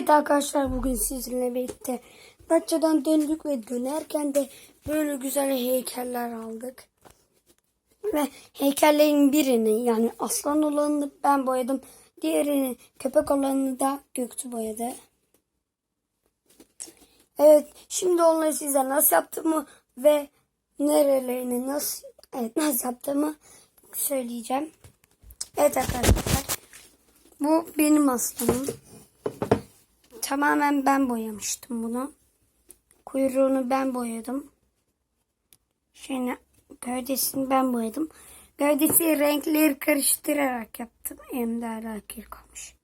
Evet arkadaşlar bugün sizinle birlikte Datça'dan döndük ve dönerken de böyle güzel heykeller aldık. Ve heykellerin birini yani aslan olanını ben boyadım. Diğerini köpek olanını da Göktuğ boyadı. Evet şimdi onları size nasıl yaptığımı ve nerelerini nasıl evet, nasıl yaptığımı söyleyeceğim. Evet arkadaşlar bu benim aslanım. Tamamen ben boyamıştım bunu. Kuyruğunu ben boyadım. Şeyini, gövdesini ben boyadım. Gövdesi renkleri karıştırarak yaptım. Elimde hala kir kalmış.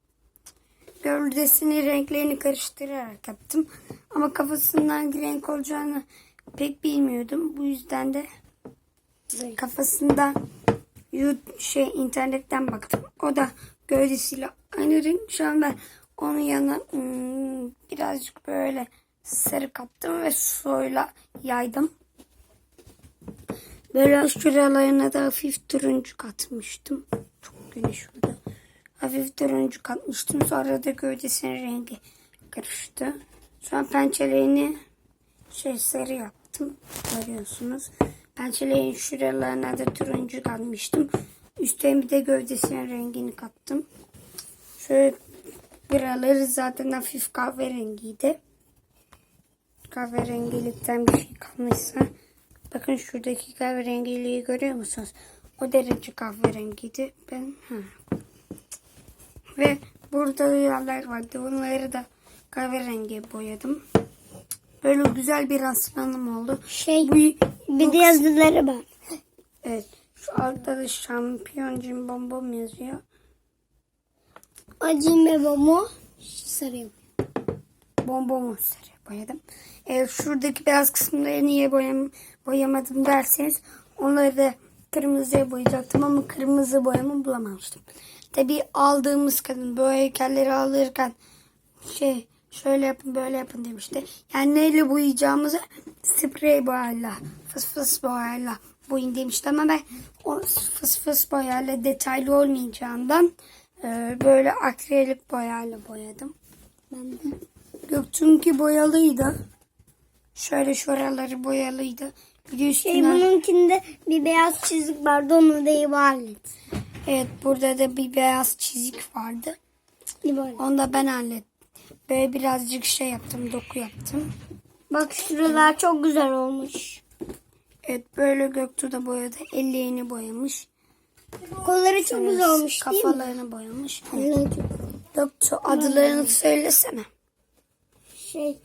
Gövdesini renklerini karıştırarak yaptım. Ama kafasından renk olacağını pek bilmiyordum. Bu yüzden de kafasından şey internetten baktım. O da gövdesiyle aynı renk. Şu an ben onun yanına hmm, birazcık böyle sarı kaptım ve suyla yaydım. Böyle şuralarına da hafif turuncu katmıştım. Çok güneş oldu. Hafif turuncu katmıştım. Sonra da gövdesinin rengi karıştı. Sonra pençelerini şey sarı yaptım. Görüyorsunuz. Pençelerin şuralarına da turuncu katmıştım. Üstüne bir de gövdesinin rengini kattım. Şöyle buraları zaten hafif kahverengiydi. Kahverengilikten bir şey kalmışsa. Bakın şuradaki kahverengiliği görüyor musunuz? O derece kahverengiydi. Ben ha. Ve burada rüyalar vardı. Onları da kahverengi boyadım. Böyle güzel bir aslanım oldu. Şey Bu, bir de yazıları var. evet. Şu altta da şampiyon cimbom yazıyor. Acime bomu sarıyor. Bombomu sarı boyadım. Eğer şuradaki beyaz kısımları niye boyam, boyamadım derseniz onları da kırmızıya boyayacaktım ama kırmızı boyamı bulamamıştım. Tabii aldığımız kadın bu heykelleri alırken şey şöyle yapın böyle yapın demişti. Yani neyle boyayacağımızı sprey boyayla fıs fıs boyayla boyayın demişti ama ben o fıs fıs boyayla detaylı olmayacağından e, böyle akrilik boyayla boyadım. Ben de. Göktuğ'unki boyalıydı. Şöyle şuraları boyalıydı. Bir de Şey üstüne... bununkinde bir beyaz çizik vardı onu da ival et. Evet burada da bir beyaz çizik vardı. İval et. Onu da ben hallettim. Böyle birazcık şey yaptım, doku yaptım. Bak şuralar çok güzel olmuş. Evet böyle Göktuğ da boyadı. Ellerini boyamış. Kolları çok güzel olmuş değil mi? Kafalarını boyamış. Evet. Göktuğ adlarını söylesene. Şey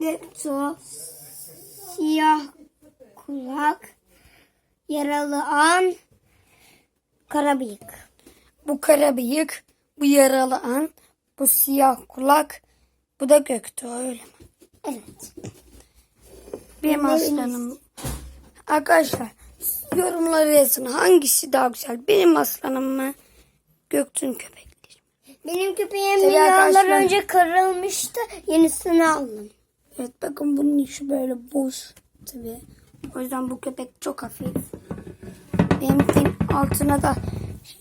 Göktuğ siyah kulak yaralı an karabıyık. Bu kara bıyık, bu yaralı an, bu siyah kulak, bu da Göktuğ öyle mi? Evet. Benim aslanım. Arkadaşlar yorumlara yazın hangisi daha güzel? Benim aslanım mı? Göktuğ'un köpekleri. Benim köpeğim Tabii arkadaşlar- önce kırılmıştı. Yenisini aldım. Evet bakın bunun içi böyle boş tabii. O yüzden bu köpek çok hafif. Benim altına da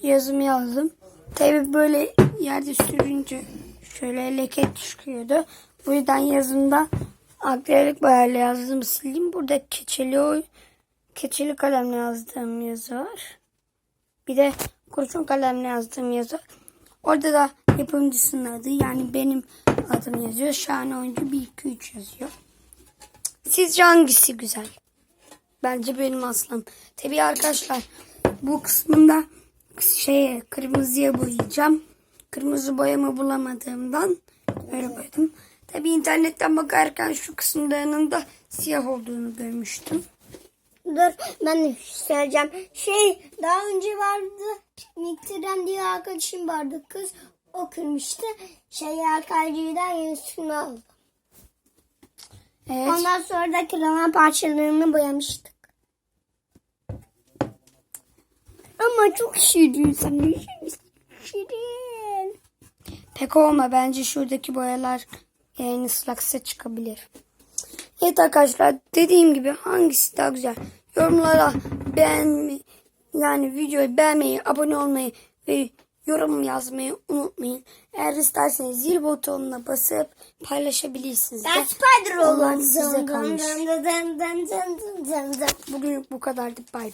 yazımı yazdım. Tabii böyle yerde sürünce şöyle leke çıkıyordu. Bu yüzden yazımda akrilik boyayla yazdığımı sildim. Burada keçeli o keçeli kalemle yazdığım yazı var. Bir de kurşun kalemle yazdığım yazı. Orada da yapımcısının adı yani benim adım yazıyor. Şahane oyuncu 1 2 3 yazıyor. Sizce hangisi güzel? Bence benim aslanım. Tabii arkadaşlar bu kısmında şey kırmızıya boyayacağım. Kırmızı boyamı bulamadığımdan öyle boyadım. Tabii internetten bakarken şu kısımlarının da siyah olduğunu görmüştüm. Dur ben de söyleyeceğim. Şey daha önce vardı. Miktirden diye arkadaşım vardı. Kız o kırmıştı. Şey arkalcıdan yenisini aldım. Evet. Ondan sonra da kırılan parçalarını boyamıştık. Ama çok şirin sen de şirin. Pek olma bence şuradaki boyalar en ıslaksa çıkabilir. Evet arkadaşlar dediğim gibi hangisi daha güzel? Yorumlara beğenmeyi yani videoyu beğenmeyi, abone olmayı ve yorum yazmayı unutmayın. Eğer isterseniz zil butonuna basıp paylaşabilirsiniz. Ben Spider oldum. size kalmış. Bugünlük bu kadardı. Bay bay.